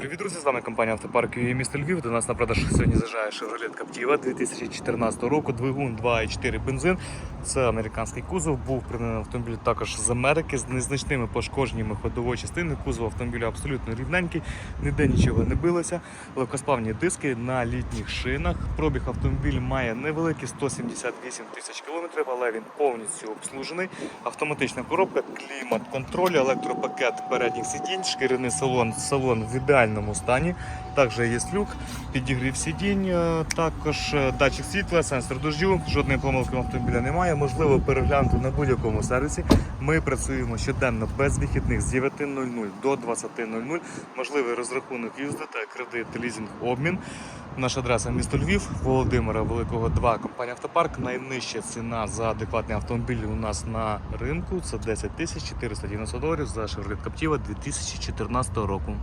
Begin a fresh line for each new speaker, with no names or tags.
Привіт, друзі! З вами компанія Автопарк і місто Львів. До нас на продаж сьогодні заїжджає Chevrolet Captiva 2014 року, двигун 2,4 бензин. Це американський кузов. Був придбаний автомобіль також з Америки з незначними пошкодженнями ходової частини. Кузов автомобіля абсолютно рівненький, ніде нічого не билося. Легкосплавні диски на літніх шинах. Пробіг автомобіль має невеликі 178 тисяч кілометрів, але він повністю обслужений. Автоматична коробка, клімат, контроль, електропакет передніх сидінь, шкіряний салон, салон в ідеальному стані. Також є люк, підігрів сидінь, е, також е, датчик світла, сенсор дождю. Жодної помилки автомобіля немає. Можливо переглянути на будь-якому сервісі. Ми працюємо щоденно без вихідних з 9.00 до 20.00. Можливий розрахунок та кредит, лізинг, обмін. Наша адреса місто Львів, Володимира Великого 2, компанія Автопарк. Найнижча ціна за адекватний автомобіль у нас на ринку це 10 тисяч 490 доларів за Chevrolet Captiva 2014 року.